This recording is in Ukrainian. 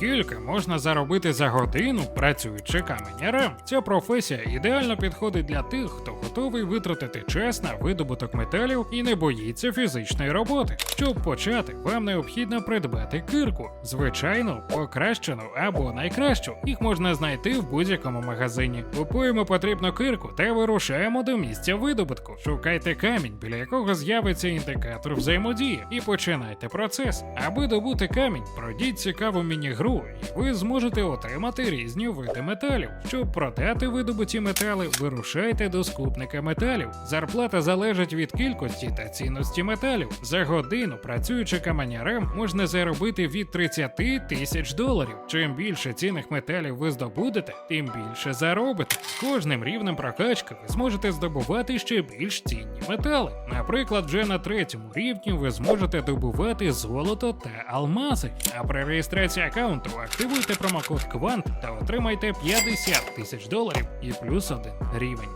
Скільки можна заробити за годину, працюючи каменярем? Ця професія ідеально підходить для тих, хто готовий витратити час на видобуток металів і не боїться фізичної роботи. Щоб почати, вам необхідно придбати кирку, звичайну, покращену або найкращу. Їх можна знайти в будь-якому магазині. Купуємо потрібну кирку та вирушаємо до місця видобутку. Шукайте камінь, біля якого з'явиться індикатор взаємодії, і починайте процес. Аби добути камінь, пройдіть цікаву міні-гру, і ви зможете отримати різні види металів. Щоб продати видобуті метали, вирушайте до скупника металів. Зарплата залежить від кількості та цінності металів. За годину, працюючи каменярем, можна заробити від 30 тисяч доларів. Чим більше цінних металів ви здобудете, тим більше заробите. З кожним рівнем прокачки ви зможете здобувати ще більш цінні метали. Наприклад, вже на третьому рівні ви зможете добувати золото та алмази. А при реєстрації аккаунту активуйте промокод Квант та отримайте 50 тисяч доларів і плюс один рівень.